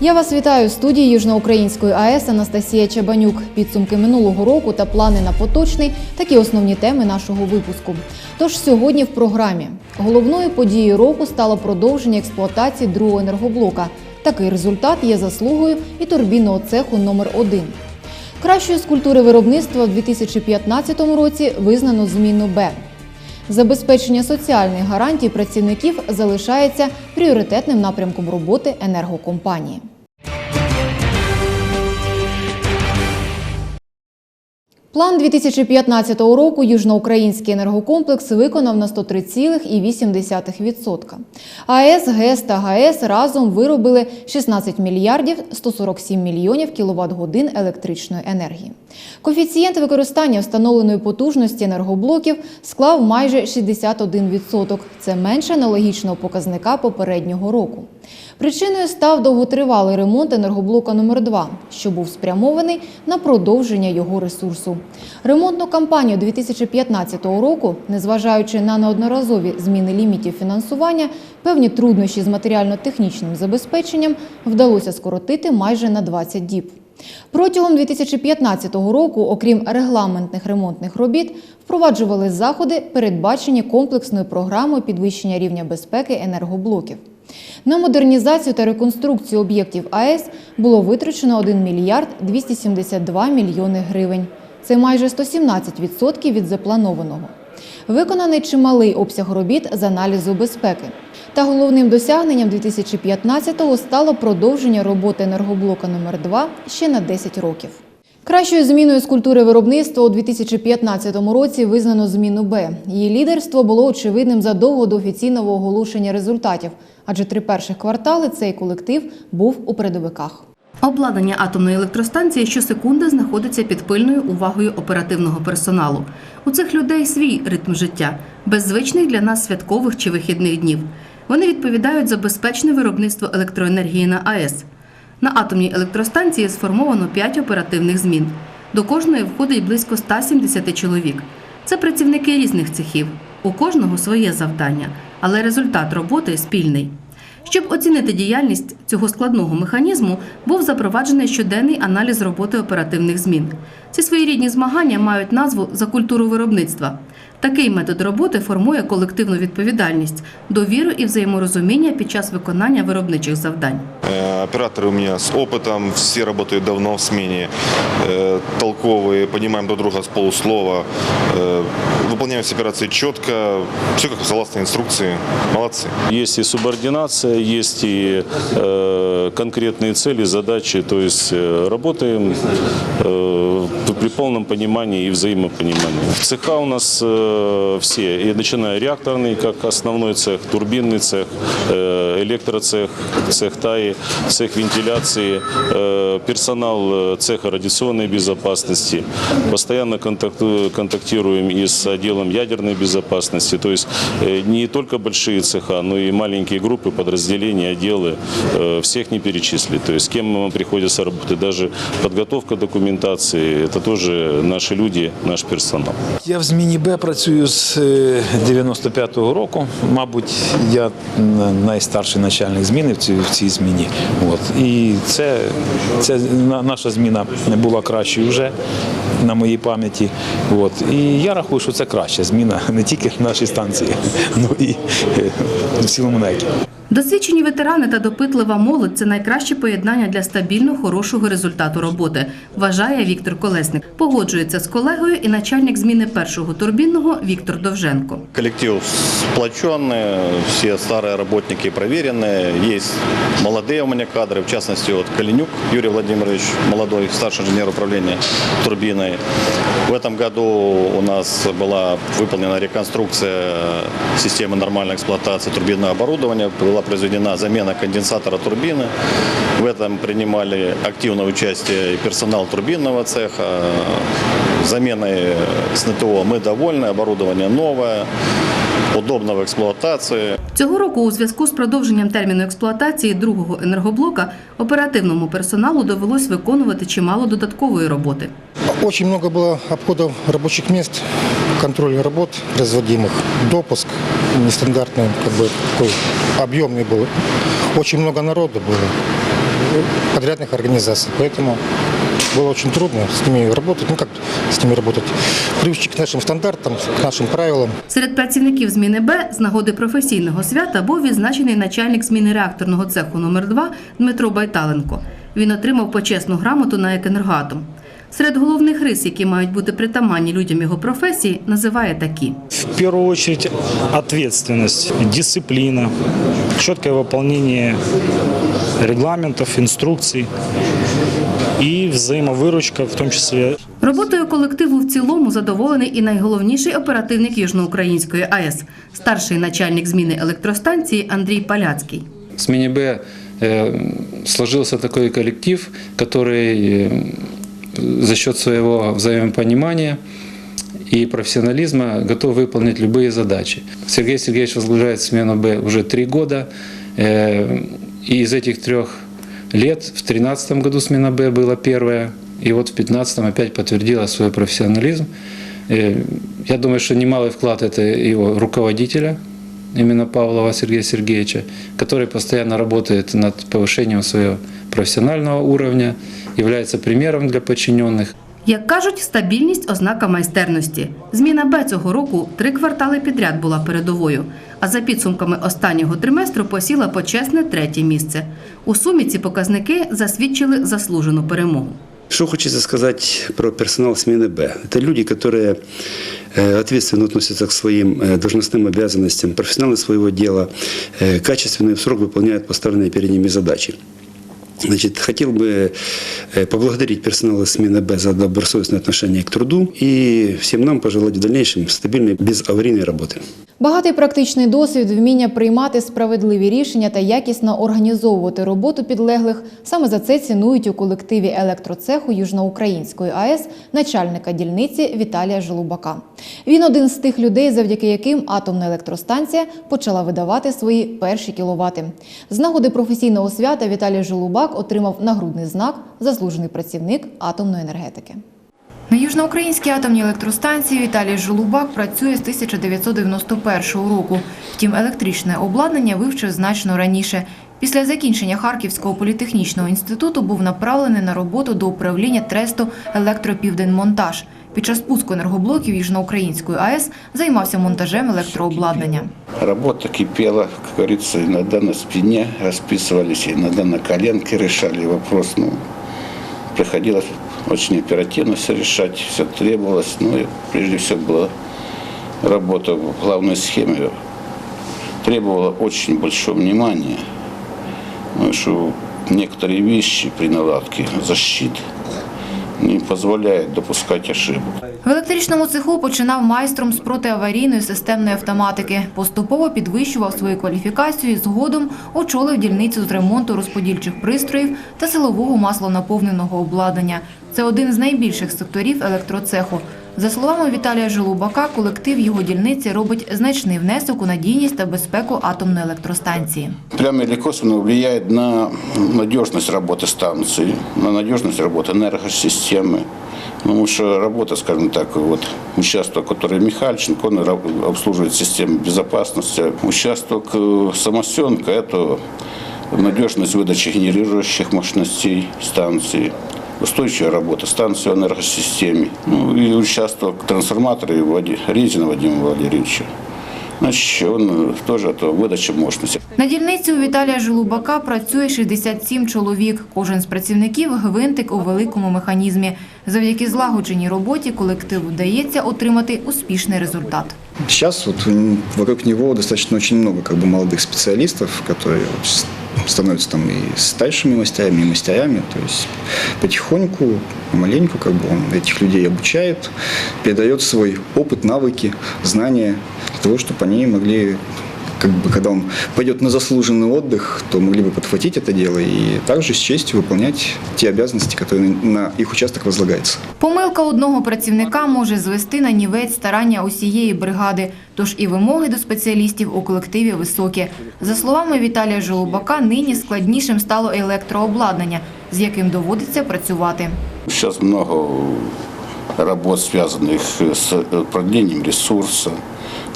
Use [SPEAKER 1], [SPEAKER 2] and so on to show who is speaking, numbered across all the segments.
[SPEAKER 1] Я вас вітаю в студії Южноукраїнської АЕС Анастасія Чабанюк. Підсумки минулого року та плани на поточний такі основні теми нашого випуску. Тож сьогодні в програмі головною подією року стало продовження експлуатації другого енергоблока. Такий результат є заслугою і турбінного цеху номер 1 Кращою з культури виробництва в 2015 році визнано зміну Б. Забезпечення соціальних гарантій працівників залишається пріоритетним напрямком роботи енергокомпанії. План 2015 року Южноукраїнський енергокомплекс виконав на 103,8%. АЕС, ГЕС та ГАЕС разом виробили 16 мільярдів 147 мільйонів кіловат годин електричної енергії. Коефіцієнт використання встановленої потужності енергоблоків склав майже 61%. Це менше аналогічного показника попереднього року. Причиною став довготривалий ремонт енергоблока номер 2 що був спрямований на продовження його ресурсу. Ремонтну кампанію 2015 року, незважаючи на неодноразові зміни лімітів фінансування, певні труднощі з матеріально-технічним забезпеченням вдалося скоротити майже на 20 діб. Протягом 2015 року, окрім регламентних ремонтних робіт, впроваджували заходи, передбачені комплексною програмою підвищення рівня безпеки енергоблоків. На модернізацію та реконструкцію об'єктів АЕС було витрачено 1 мільярд 272 мільйони гривень. Це майже 117% від запланованого. Виконаний чималий обсяг робіт з аналізу безпеки. Та головним досягненням 2015-го стало продовження роботи енергоблока номер 2 ще на 10 років. Кращою зміною з культури виробництва у 2015 році визнано зміну Б. Її лідерство було очевидним задовго до офіційного оголошення результатів, адже три перших квартали цей колектив був у передовиках.
[SPEAKER 2] Обладнання атомної електростанції щосекунди знаходиться під пильною увагою оперативного персоналу. У цих людей свій ритм життя, без звичних для нас святкових чи вихідних днів. Вони відповідають за безпечне виробництво електроенергії на АЕС. На атомній електростанції сформовано 5 оперативних змін. До кожної входить близько 170 чоловік. Це працівники різних цехів. У кожного своє завдання, але результат роботи спільний. Щоб оцінити діяльність цього складного механізму, був запроваджений щоденний аналіз роботи оперативних змін. Ці своєрідні змагання мають назву за культуру виробництва. Такий метод роботи формує колективну відповідальність, довіру і взаєморозуміння під час виконання виробничих завдань.
[SPEAKER 3] Э, Операторы у меня с опытом, все работают давно в смене, э, толковые, понимаем друг друга с полуслова, э, выполняем все операции четко, все как согласно инструкции. Молодцы.
[SPEAKER 4] Есть и субординация, есть и э, конкретные цели, задачи. То есть э, работаем э, при полном понимании и взаимопонимании. В цеха у нас э, все, и начиная реакторный, как основной цех, турбинный цех, э, электроцех, цех ТАИ, цех вентиляции, э, персонал э, цеха радиационной безопасности. Постоянно контактируем и с отделом ядерной безопасности. То есть не только большие цеха, но и маленькие группы, подразделения, отделы. Всех не перечислить. То есть с кем нам приходится работать. Даже подготовка документации, это тоже наши люди, наш персонал.
[SPEAKER 5] Я в зміні Б працюю з е, 95-го року. Мабуть, я найстарший начальник зміни в цій, в цій зміні. От. І це, це на- наша зміна була кращою вже на моїй пам'яті. От. І я рахую, що це краща зміна не тільки в нашій станції, ну і е, в цілому некі.
[SPEAKER 2] Досвідчені ветерани та допитлива молодь це найкраще поєднання для стабільно хорошого результату роботи, вважає Віктор Колесник. Погоджується з колегою і начальник зміни першого турбінного Віктор Довженко.
[SPEAKER 6] Коллектив сплоченный, все старые работники проверенные, есть молодые у меня кадры, в частности вот Калинюк Юрий Владимирович, молодой старший инженер управления Турбиной. В этом году у нас была выполнена реконструкция системы нормальной эксплуатации турбинного оборудования, была произведена замена конденсатора турбины. В этом принимали активное участие и персонал турбинного цеха. Заменой СНТО мы довольны, оборудование новое, удобно в эксплуатации.
[SPEAKER 2] Цього року у зв'язку з продовженням терміну експлуатації другого енергоблока оперативному персоналу довелось виконувати чимало додаткової роботи.
[SPEAKER 7] Очень много было обходов рабочих мест, контроль работ производимых, допуск нестандартный, как бы такой объемный был. Очень много народу было. подрядных организаций. Поэтому было очень трудно с ними работать. Ну как с ними работать? Привычки к нашим стандартам, к нашим правилам.
[SPEAKER 2] Серед працівників зміни Б з нагоди професійного свята був відзначений начальник зміни реакторного цеху номер 2 Дмитро Байталенко. Він отримав почесну грамоту на екенергатом. Серед головних рис, які мають бути притаманні людям його професії, називає такі.
[SPEAKER 8] В первую очередь ответственность, дисциплина, четкое выполнение регламентов, инструкций и взаимовыручка, в том числе
[SPEAKER 2] Роботою колективу в цілому задоволений і найголовніший оперативник Южноукраїнської АЕС, старший начальник зміни електростанції Андрій Паляцький.
[SPEAKER 9] В смене Б э, сложился такой коллектив, который э, за счет своего взаимопонимания и профессионализма готов выполнить любые задачи. Сергей Сергеевич возглавляет смену Б уже три года, э, и из этих трех лет в 2013 году смена Б была первая, и вот в 2015 опять подтвердила свой профессионализм. Э, Я думаю, что немалый вклад это его руководителя, именно Павлова Сергея Сергеевича, который постоянно работает над повышением своего профессионального уровня, является примером для подчиненных.
[SPEAKER 2] Як кажуть, стабільність ознака майстерності. Зміна Б цього року три квартали підряд була передовою, а за підсумками останнього триместру посіла почесне третє місце. У сумі ці показники засвідчили заслужену перемогу.
[SPEAKER 10] Что хочется сказать про персонал смены Б? Это люди, которые э, ответственно относятся к своим э, должностным обязанностям, профессионалы своего дела, э, качественно и в срок выполняют поставленные перед ними задачи. Значит, хотел бы э, поблагодарить персонал смены Б за добросовестное отношение к труду и всем нам пожелать в дальнейшем стабильной, безаварийной работы.
[SPEAKER 1] Багатий практичний досвід, вміння приймати справедливі рішення та якісно організовувати роботу підлеглих. Саме за це цінують у колективі електроцеху Южноукраїнської АЕС начальника дільниці Віталія Желубака. Він один з тих людей, завдяки яким атомна електростанція почала видавати свої перші кіловати. З нагоди професійного свята Віталій Желубак отримав нагрудний знак Заслужений працівник атомної енергетики. На Южноукраїнській атомній електростанції Віталій Жолубак працює з 1991 року. Втім, електричне обладнання вивчив значно раніше. Після закінчення Харківського політехнічного інституту був направлений на роботу до управління тресту «Електропівденмонтаж». Під час пуску енергоблоків Южноукраїнської АЕС займався монтажем електрообладнання.
[SPEAKER 11] Работа кипела, как говорится, иногда на спине расписывались, иногда на коленке решали вопрос. Ну, приходилось очень оперативно все решать, все требовалось. Ну и прежде всего была работа в главной схеме. Требовала очень большого внимания. Ну, что некоторые вещи при наладке защит не дозволяє допускать ошибок.
[SPEAKER 1] В електричному цеху починав майстром з протиаварійної системної автоматики. Поступово підвищував свою кваліфікацію і згодом очолив дільницю з ремонту розподільчих пристроїв та силового маслонаповненого обладнання. Це один з найбільших секторів електроцеху. За словами Віталія Желубака, колектив його дільниці робить значний внесок у надійність та безпеку атомної електростанції.
[SPEAKER 11] прямо или косвенно влияет на надежность работы станции, на надежность работы энергосистемы. Потому что работа, скажем так, вот участок, который Михальченко, он ра- обслуживает систему безопасности. Участок э, Самосенко – это надежность выдачи генерирующих мощностей станции устойчивая работа станции в энергосистеме. Ну и участок трансформатора и Вади- Резина Вадима Валерьевича. Значит, он э, тоже это выдача мощности.
[SPEAKER 1] На дільниці у Віталія Желубака працює 67 чоловік. Кожен з працівників – гвинтик у великому механізмі. Завдяки злагодженій роботі колективу вдається отримати успішний результат.
[SPEAKER 12] Сейчас вот м, вокруг него достаточно очень много как бы молодых специалистов, которые вот с- становятся там и старшими мастерами, и мастерами. То есть потихоньку, маленько как бы он этих людей обучает, передает свой опыт, навыки, знания для того, чтобы они могли как бы, когда он пойдет на заслуженный отдых, то могли бы подхватить это дело и также с честью выполнять те обязанности, которые на на их участок возлагаются.
[SPEAKER 1] Помилка одного працівника може звести на нівець старання усієї бригади, тож і вимоги до спеціалістів у колективі високі. За словами Віталія Желубака, нині складнішим стало електрообладнання, з яким доводиться працювати.
[SPEAKER 11] Сейчас много работ, связанных с э, продлением ресурса,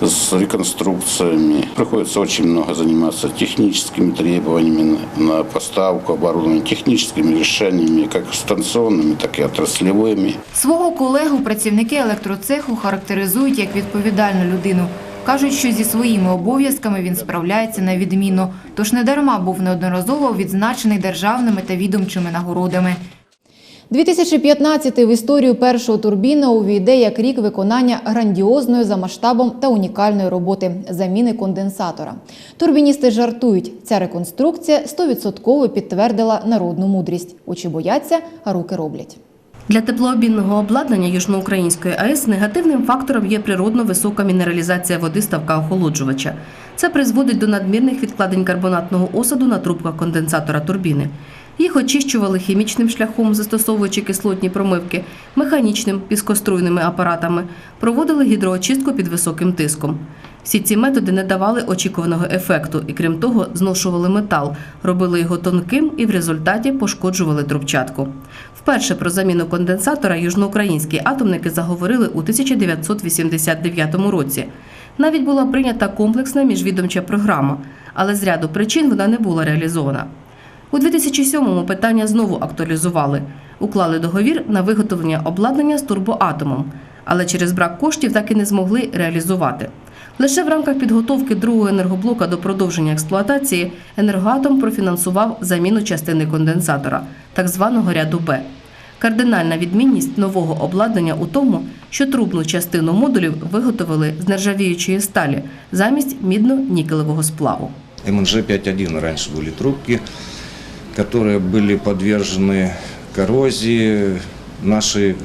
[SPEAKER 11] с реконструкциями. Приходится очень много заниматься техническими требованиями на- поставку оборудования, техническими решениями, как станционными, так и отраслевыми.
[SPEAKER 1] Свого колегу працівники електроцеху характеризують як відповідальну людину. Кажуть, що зі своїми обов'язками він справляється на відмінно, тож недарма був неодноразово відзначений державними та відомчими нагородами. 2015 в історію першого турбіна увійде як рік виконання грандіозної за масштабом та унікальної роботи заміни конденсатора. Турбіністи жартують, ця реконструкція 100% підтвердила народну мудрість. Очі бояться, а руки роблять.
[SPEAKER 2] Для теплообмінного обладнання Южноукраїнської АЕС негативним фактором є природно висока мінералізація води ставка охолоджувача. Це призводить до надмірних відкладень карбонатного осаду на трубках конденсатора турбіни. Їх очищували хімічним шляхом, застосовуючи кислотні промивки, механічним піскоструйними апаратами, проводили гідроочистку під високим тиском. Всі ці методи не давали очікуваного ефекту і, крім того, зношували метал, робили його тонким і в результаті пошкоджували трубчатку. Вперше про заміну конденсатора южноукраїнські атомники заговорили у 1989 році. Навіть була прийнята комплексна міжвідомча програма, але з ряду причин вона не була реалізована. У 2007-му питання знову актуалізували. Уклали договір на виготовлення обладнання з турбоатомом, але через брак коштів так і не змогли реалізувати. Лише в рамках підготовки другого енергоблока до продовження експлуатації енергоатом профінансував заміну частини конденсатора, так званого ряду Б. Кардинальна відмінність нового обладнання у тому, що трубну частину модулів виготовили з нержавіючої сталі замість мідно-нікелевого сплаву.
[SPEAKER 13] МНЖ-5.1 раньше были трубки, которые были подвержены коррозии нашей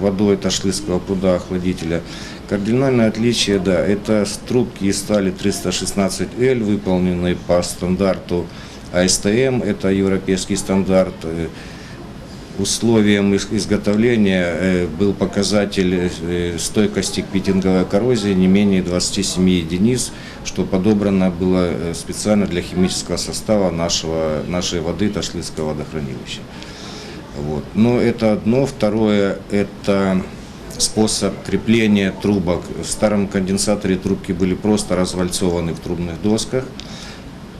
[SPEAKER 13] водой Ташлыцкого пруда охладителя. Кардинальное отличие, да, это трубки из стали 316L, выполненные по стандарту АСТМ, это европейский стандарт. Условием изготовления э, был показатель э, стойкости к питинговой коррозии не менее 27 единиц, что подобрано было э, специально для химического состава нашего, нашей воды Ташлыцкого водохранилища. Вот. Но это одно. Второе – это способ крепления трубок. В старом конденсаторе трубки были просто развальцованы в трубных досках.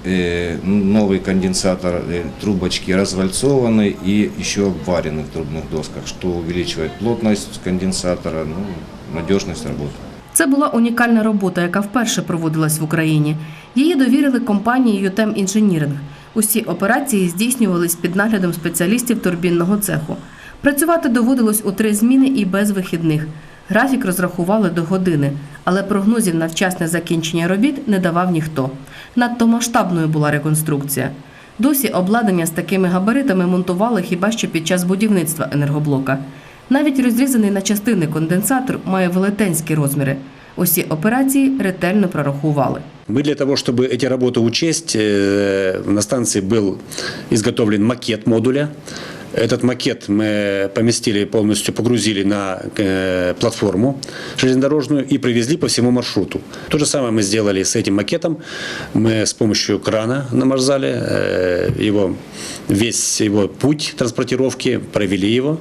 [SPEAKER 13] Э, Новый конденсатор, э, трубочки развальцованы и еще обварены в трубных досках, что увеличивает плотность конденсатора, ну, надежность работы.
[SPEAKER 2] Це була унікальна робота, яка вперше проводилась в Україні. Її довірили компанії «Ютем Інженіринг». Усі операції здійснювались під наглядом спеціалістів турбінного цеху. Працювати доводилось у три зміни і без вихідних. Графік розрахували до години, але прогнозів на вчасне закінчення робіт не давав ніхто. Надто масштабною була реконструкція. Досі обладнання з такими габаритами монтували хіба що під час будівництва енергоблока. Навіть розрізаний на частини конденсатор має велетенські розміри. Усі операції ретельно прорахували.
[SPEAKER 14] Мы для того, чтобы эти работы учесть, э, на станции был изготовлен макет модуля. Этот макет мы поместили, полностью погрузили на э, платформу железнодорожную и привезли по всему маршруту. То же самое мы сделали с этим макетом. Мы с помощью крана наморзали э, его, весь его путь транспортировки, провели его,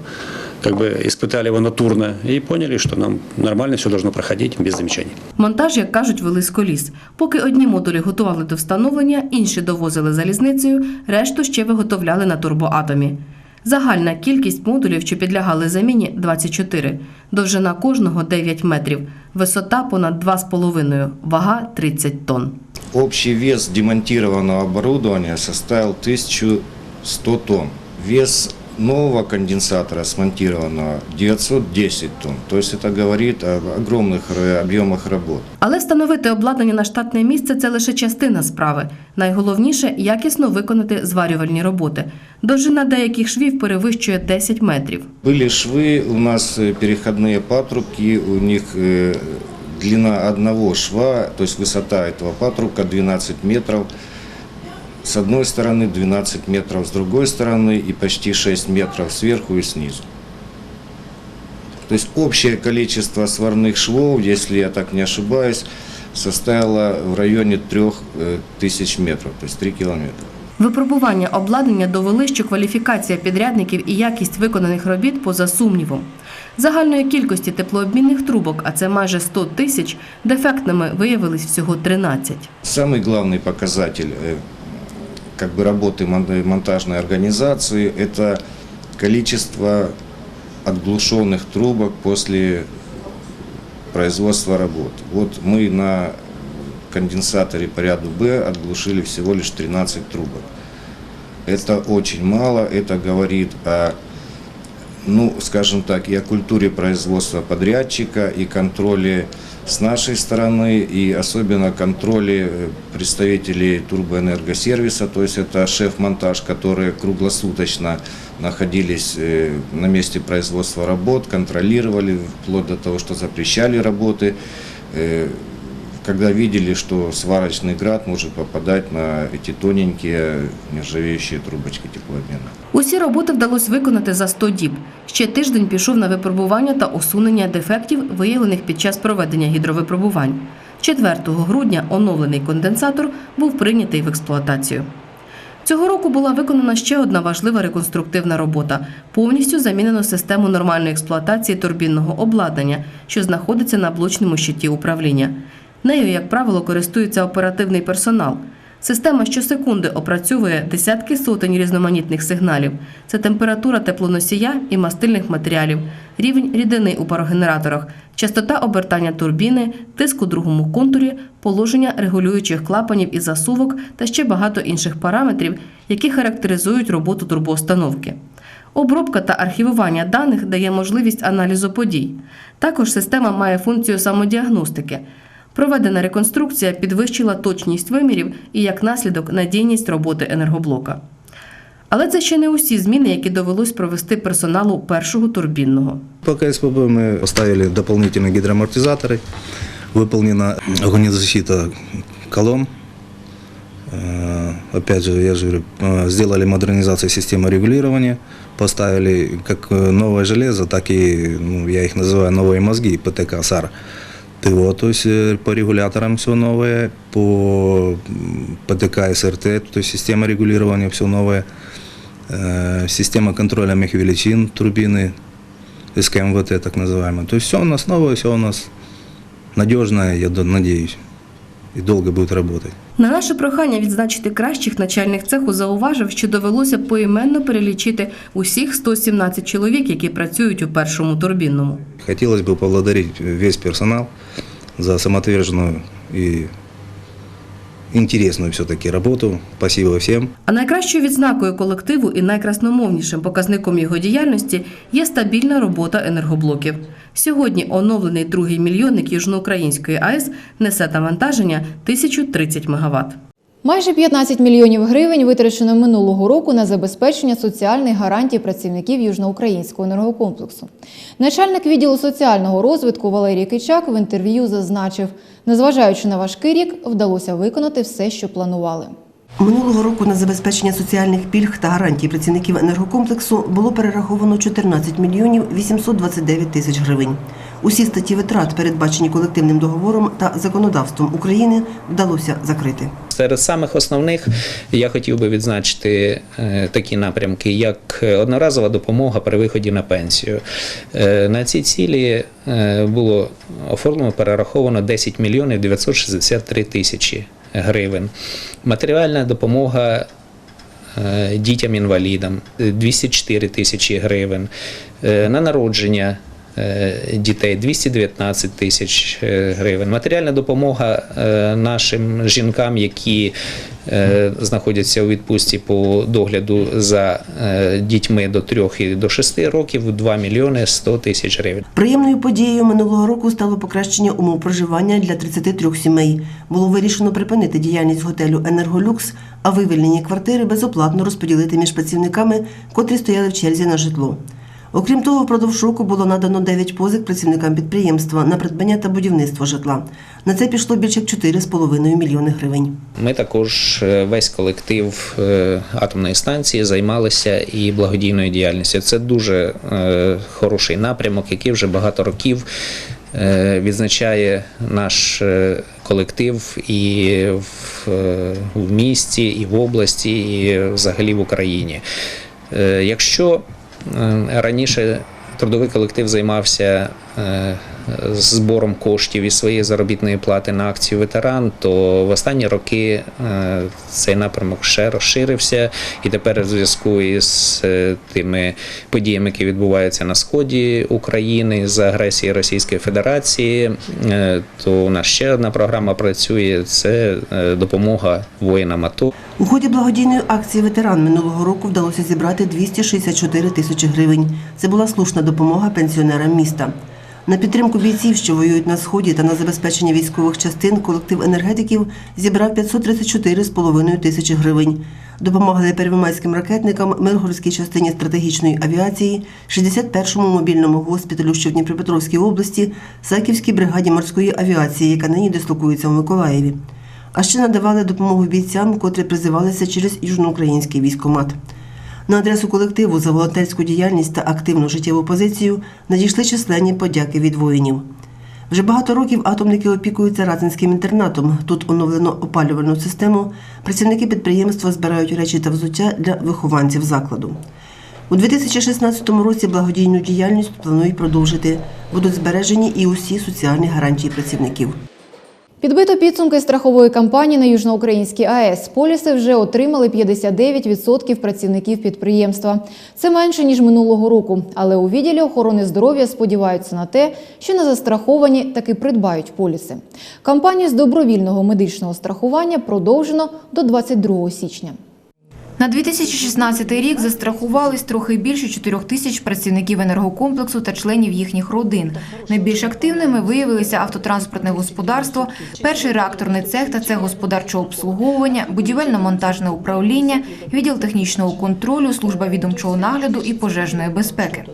[SPEAKER 14] как бы испытали его натурно и поняли, что нам нормально все должно проходить без замечаний.
[SPEAKER 2] Монтаж, як кажуть, вели з коліс. Поки одні модулі готували до встановлення, інші довозили залізницею, решту ще виготовляли на турбоатомі. Загальна кількість модулів, що підлягали заміні 24. Довжина кожного 9 метрів, висота понад 2,5, вага 30 тонн.
[SPEAKER 13] Общий вес демонтированного оборудования составил 1100 тонн. Вес нового конденсатора смонтированного 910 тонн. То есть это говорит об огромных р- объемах работ.
[SPEAKER 2] Але встановити обладнання на штатне місце це лише частина справи. Найголовніше якісно виконати зварювальні роботи. Довжина деяких швів перевищує 10 метрів.
[SPEAKER 13] Были швы, у нас э, переходные патрубки, у них э, длина одного шва, то есть высота этого патрубка 12 метров. С одной стороны 12 метров, с другой стороны и почти 6 метров сверху и снизу. То есть общее количество сварных швов, если я так не ошибаюсь, составило в районе 3000 метров, то есть 3 километра.
[SPEAKER 2] Випробування обладнання довели, що кваліфікація підрядників і якість виконаних робіт поза сумнівом. Загальної кількості теплообмінних трубок, а це майже 100 тисяч, дефектними виявились всього 13.
[SPEAKER 13] Самый главный показатель э, как бы работы мон- монтажной организации – это количество отглушенных трубок после производства работ. Вот мы на конденсаторе по ряду Б отглушили всего лишь 13 трубок. Это очень мало, это говорит о, ну, скажем так, и о культуре производства подрядчика, и контроле с нашей стороны, и особенно контроле э, представителей турбоэнергосервиса, то есть это шеф-монтаж, которые круглосуточно находились э, на месте производства работ, контролировали, вплоть до того, что запрещали работы, э, когда видели, что сварочный град может попадать на эти тоненькие нержавеющие трубочки теплообмена.
[SPEAKER 2] Усі роботи вдалося виконати за 100 діб. Ще тиждень пішов на випробування та усунення дефектів, виявлених під час проведення гідровипробувань. 4 грудня оновлений конденсатор був прийнятий в експлуатацію. Цього року була виконана ще одна важлива реконструктивна робота. Повністю замінено систему нормальної експлуатації турбінного обладнання, що знаходиться на блочному щиті управління. Нею, як правило, користується оперативний персонал. Система щосекунди опрацьовує десятки сотень різноманітних сигналів. Це температура теплоносія і мастильних матеріалів, рівень рідини у парогенераторах, частота обертання турбіни, тиск у другому контурі, положення регулюючих клапанів і засувок та ще багато інших параметрів, які характеризують роботу турбоустановки. Обробка та архівування даних дає можливість аналізу подій. Також система має функцію самодіагностики. Проведена реконструкція підвищила точність вимірів і як наслідок надійність роботи енергоблока. Але це ще не усі зміни, які довелось провести персоналу першого турбінного.
[SPEAKER 15] По КСПБ мы поставили дополнительные гидроамортизаторы, выполнена огнезащита колонн. Э, Опять же, я же говорю, э, сделали модернизацию системы регулирования, поставили как э, новое железо, так и, ну, я их называю новые мозги, ПТК, САР. ТВО, то есть э, по регуляторам все новое, по м, ПТК, СРТ, то есть система регулирования все новое, Э, система контроля мехвеличин, турбины, СКМВТ так называемая. То есть все у нас новое, все у нас надежное, я д- надеюсь, и довго будуть працювати.
[SPEAKER 2] На наше прохання відзначити кращих начальник цеху зауважив, що довелося поіменно перелічити усіх 117 чоловік, які працюють у першому турбінному.
[SPEAKER 15] Хотілося б поблагодарить весь персонал за самоотверженную и интересную все-таки работу. Спасибо всем.
[SPEAKER 2] А найкращою відзнакою колективу і найкрасномовнішим показником його діяльності є стабільна робота енергоблоків. Сьогодні оновлений другий мільйонник Южноукраїнської АЕС несе навантаження 1030 МВт.
[SPEAKER 1] Майже 15 мільйонів гривень витрачено минулого року на забезпечення соціальних гарантій працівників Южноукраїнського енергокомплексу. Начальник відділу соціального розвитку Валерій Кичак в інтерв'ю зазначив, незважаючи на важкий рік, вдалося виконати все, що планували.
[SPEAKER 16] Минулого року на забезпечення соціальних пільг та гарантій працівників енергокомплексу було перераховано 14 мільйонів 829 тисяч гривень. Усі статті витрат, передбачені колективним договором та законодавством України, вдалося закрити.
[SPEAKER 17] Серед самих основних я хотів би відзначити е, такі напрямки, як одноразова допомога при виході на пенсію. Е, На ці цілі е, було оформлено перераховано 10 мільйонів 963 тисячі гривень. Матеріальна допомога е, дітям-інвалідам 204 тисячі гривень. Е, На народження е, дітей 219 тисяч е, гривень. Матеріальна допомога е, нашим жінкам, які е, знаходяться у відпустці по догляду за е, дітьми до 3 і до 6 років 2 мільйони 100 тисяч гривень.
[SPEAKER 16] Приємною подією минулого року стало покращення умов проживання для 33 сімей. Було вирішено припинити діяльність готелю Енерголюкс, а вивільнені квартири безоплатно розподілити між працівниками, котрі стояли в черзі на житло. Окрім того, впродовж року було надано 9 позик працівникам підприємства на придбання та будівництво житла. На це пішло більше як 4,5 мільйони гривень.
[SPEAKER 17] Ми також е, весь колектив е, атомної станції займалися і благодійною діяльністю. Це дуже е, хороший напрямок, який вже багато років відзначає наш колектив і в, місті, і в області, і взагалі в Україні. Якщо раніше трудовий колектив займався е, збором коштів із своєї заробітної плати на акцію ветеран, то в останні роки е, цей напрямок ще розширився, і тепер в зв'язку із е, тими подіями, які відбуваються на сході України з агресії Російської Федерації, е, то у нас ще одна програма працює: це допомога воїнам АТО.
[SPEAKER 16] У ході благодійної акції ветеран минулого року вдалося зібрати 264 тисячі гривень. Це була слушна допомога пенсіонерам міста. На підтримку бійців, що воюють на сході, та на забезпечення військових частин, колектив енергетиків зібрав 534,5 тисячі гривень. Допомагали первомайським ракетникам, Миргородській частині стратегічної авіації, 61-му мобільному госпіталю, що в Дніпропетровській області, Саківській бригаді морської авіації, яка нині дислокується в Миколаєві. А ще надавали допомогу бійцям, котрі призивалися через южноукраїнський військомат. На адресу колективу за волонтерську діяльність та активну життєву позицію надійшли численні подяки від воїнів. Вже багато років атомники опікуються Рацинським інтернатом. Тут оновлено опалювальну систему. Працівники підприємства збирають речі та взуття для вихованців закладу. У 2016 році благодійну діяльність планують продовжити. Будуть збережені і усі соціальні гарантії працівників.
[SPEAKER 1] Підбито підсумки страхової кампанії на Южноукраїнській АЕС. Поліси вже отримали 59% працівників підприємства. Це менше ніж минулого року. Але у відділі охорони здоров'я сподіваються на те, що на застраховані таки придбають поліси. Кампанію з добровільного медичного страхування продовжено до 22 січня. На 2016 рік застрахувались трохи більше 4 тисяч працівників енергокомплексу та членів їхніх родин. Найбільш активними виявилися автотранспортне господарство, перший реакторний цех та цех господарчого обслуговування, будівельно-монтажне управління, відділ технічного контролю, служба відомчого нагляду і пожежної безпеки.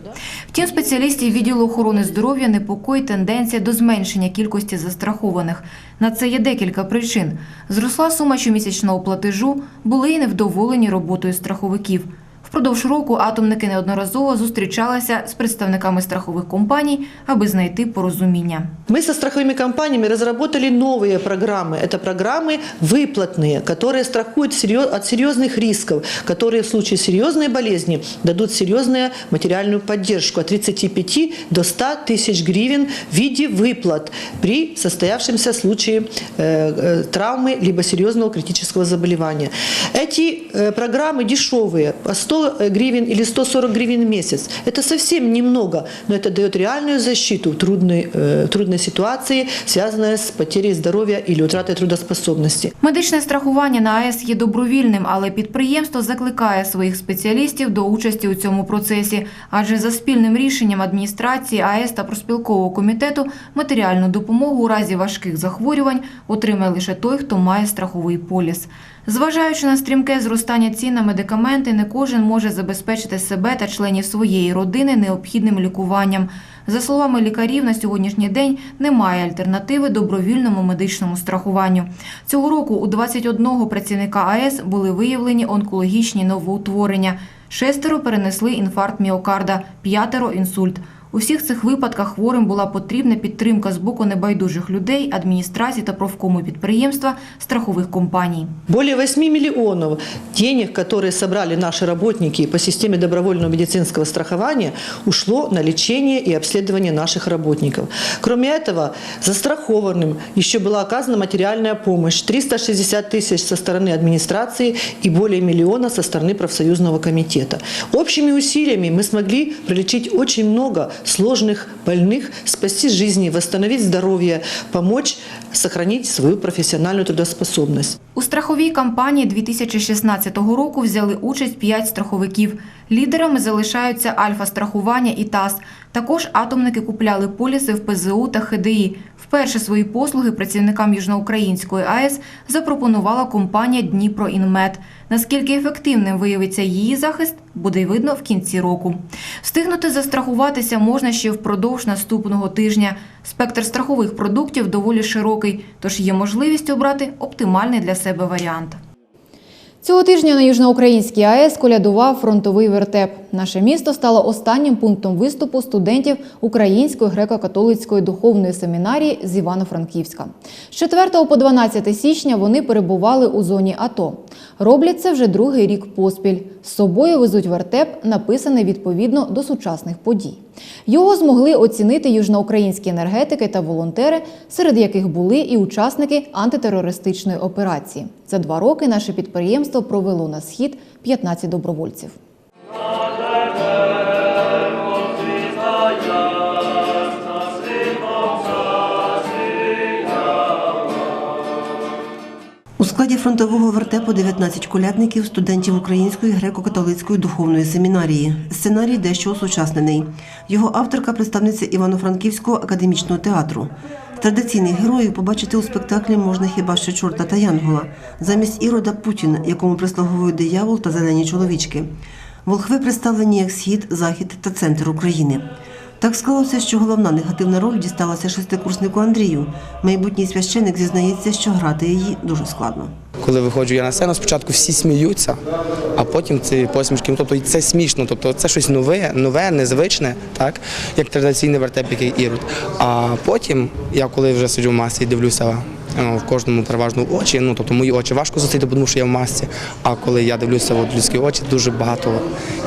[SPEAKER 1] Втім, спеціалістів відділу охорони здоров'я непокоїть тенденція до зменшення кількості застрахованих. На це є декілька причин. Зросла сума щомісячного платежу, були і невдоволені роботою страховиків. Впродовж року атомники неодноразово зустрічалися з представниками страхових компаній, аби знайти порозуміння.
[SPEAKER 18] Мы со страховыми компаниями разработали новые программы. Это программы выплатные, которые страхуют серьез- от серьезных рисков, которые в случае серьезной болезни дадут серьезную материальную поддержку от 35 до 100 тысяч гривен в виде выплат при состоявшемся случае э, э, травмы либо серьезного критического заболевания. Эти э, программы дешевые, по 100 гривен или 140 гривен в месяц. Это совсем немного, но это дает реальную защиту в трудной, э, в трудной ситуации, связанной с потерей здоровья или утратой трудоспособности.
[SPEAKER 1] Медичне страхування на АЕС є добровільним, але підприємство закликає своїх спеціалістів до участі у цьому процесі, адже за спільним рішенням адміністрації АЕС та проспілкового комітету матеріальну допомогу у разі важких захворювань отримає лише той, хто має страховий поліс. Зважаючи на стрімке зростання цін на медикаменти, не кожен може забезпечити себе та членів своєї родини необхідним лікуванням. За словами лікарів, на сьогоднішній день немає альтернативи добровільному медичному страхуванню. Цього року у 21 працівника АЕС були виявлені онкологічні новоутворення. Шестеро перенесли інфаркт міокарда, п'ятеро інсульт. У всіх цих випадках хворим була потрібна підтримка з боку небайдужих людей, адміністрації та профкому підприємства страхових компаній.
[SPEAKER 18] Более 8 миллионов денег, которые собрали наши работники по системе добровольного медицинского страхования, ушло на лечение и обследование наших работников. Кроме этого, застрахованным еще была оказана материальная помощь 360 тысяч со стороны администрации и более миллиона со стороны профсоюзного комитета. Общими усилиями мы смогли пролечить очень много сложных больных, спасти жизни, восстановить здоровье, помочь сохранить свою профессиональную трудоспособность.
[SPEAKER 1] У страховій кампанії 2016 року взяли участь 5 страховиків. Лідерами залишаються Альфа-страхування і ТАС. Також атомники купляли поліси в ПЗУ та ХДІ. Вперше свої послуги працівникам Южноукраїнської АЕС запропонувала компанія Дніпроінмет. Наскільки ефективним виявиться її захист, буде видно в кінці року. Встигнути застрахуватися можна ще впродовж наступного тижня. Спектр страхових продуктів доволі широкий, тож є можливість обрати оптимальний для себе варіант. Цього тижня на Южноукраїнській АЕС колядував фронтовий вертеп. Наше місто стало останнім пунктом виступу студентів Української греко-католицької духовної семінарії з Івано-Франківська. З 4 по 12 січня вони перебували у зоні АТО. Роблять це вже другий рік поспіль. З собою везуть вертеп, написаний відповідно до сучасних подій. Його змогли оцінити южноукраїнські енергетики та волонтери, серед яких були і учасники антитерористичної операції. За два роки наше підприємство провело на схід 15 добровольців.
[SPEAKER 16] У складі фронтового вертепу 19 колядників, студентів Української греко-католицької духовної семінарії. Сценарій дещо осучаснений. Його авторка представниця Івано-Франківського академічного театру. Традиційних героїв побачити у спектаклі можна хіба що чорта та Янгола, замість Ірода Путін, якому прислуговують диявол та зелені чоловічки. Волхви представлені як схід, захід та центр України. Так склалося, що головна негативна роль дісталася шестикурснику Андрію. Майбутній священик зізнається, що грати її дуже складно.
[SPEAKER 19] Коли виходжу я на сцену, спочатку всі сміються, а потім ці посмішки. Ну, тобто це смішно, тобто це щось нове, нове, незвичне, так як традиційний вертеп, який ірод. А потім, я коли вже сиджу в масі і дивлюся в кожному переважно очі, ну тобто мої очі важко зустріти, тому що я в масці. А коли я дивлюся в людські очі, дуже багато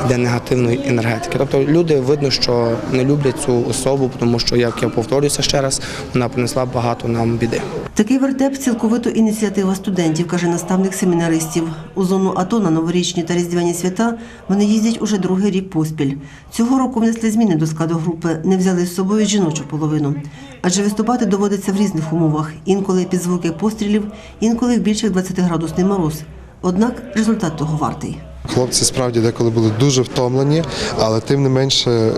[SPEAKER 19] йде негативної енергетики. Тобто люди видно, що не люблять цю особу, тому що, як я повторюся ще раз, вона принесла багато нам біди.
[SPEAKER 16] Такий вертеп цілковито ініціатива студентів, каже наставник семінаристів. У зону АТО на новорічні та різдвяні свята вони їздять уже другий рік поспіль. Цього року внесли зміни до складу групи, не взяли з собою жіночу половину. Адже виступати доводиться в різних умовах, інколи під звуки пострілів, інколи в більших 20-градусний мороз. Однак результат того вартий.
[SPEAKER 20] Хлопці справді деколи були дуже втомлені, але тим не менше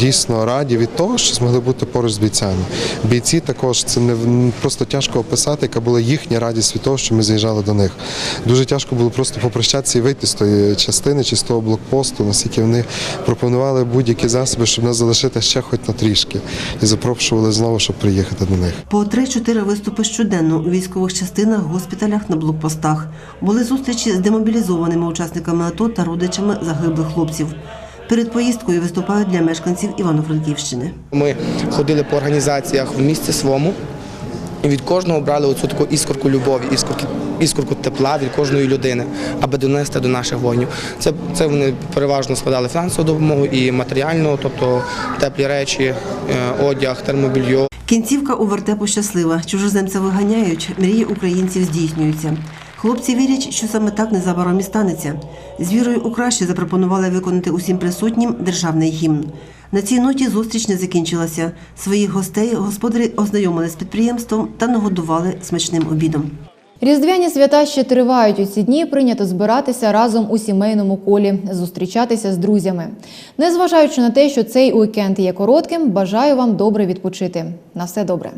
[SPEAKER 20] дійсно раді від того, що змогли бути поруч з бійцями. Бійці також це не просто тяжко описати, яка була їхня радість від того, що ми заїжджали до них. Дуже тяжко було просто попрощатися і вийти з тої частини чи з того блокпосту, наскільки вони пропонували будь-які засоби, щоб нас залишити ще хоч на трішки, і запрошували знову, щоб приїхати до них.
[SPEAKER 16] По 3-4 виступи щоденно у військових частинах, госпіталях, на блокпостах. Були зустрічі з демобілізованими учасниками АТО та родичами загиблих хлопців. Перед поїздкою виступають для мешканців Івано-Франківщини.
[SPEAKER 19] Ми ходили по організаціях в місті своєму і від кожного брали оцю таку іскорку любові, іскорку, іскорку тепла від кожної людини, аби донести до наших воїнів. Це, це вони переважно складали фінансову допомогу і матеріальну, тобто теплі речі, е, одяг, термобільйо.
[SPEAKER 16] Кінцівка у вертепу щаслива. Чужоземця виганяють, мрії українців здійснюються. Хлопці вірять, що саме так незабаром і станеться. З вірою у краще запропонували виконати усім присутнім державний гімн. На цій ноті зустріч не закінчилася. Своїх гостей господарі ознайомили з підприємством та нагодували смачним обідом.
[SPEAKER 1] Різдвяні свята ще тривають у ці дні. Прийнято збиратися разом у сімейному колі, зустрічатися з друзями. Незважаючи на те, що цей уікенд є коротким, бажаю вам добре відпочити. На все добре.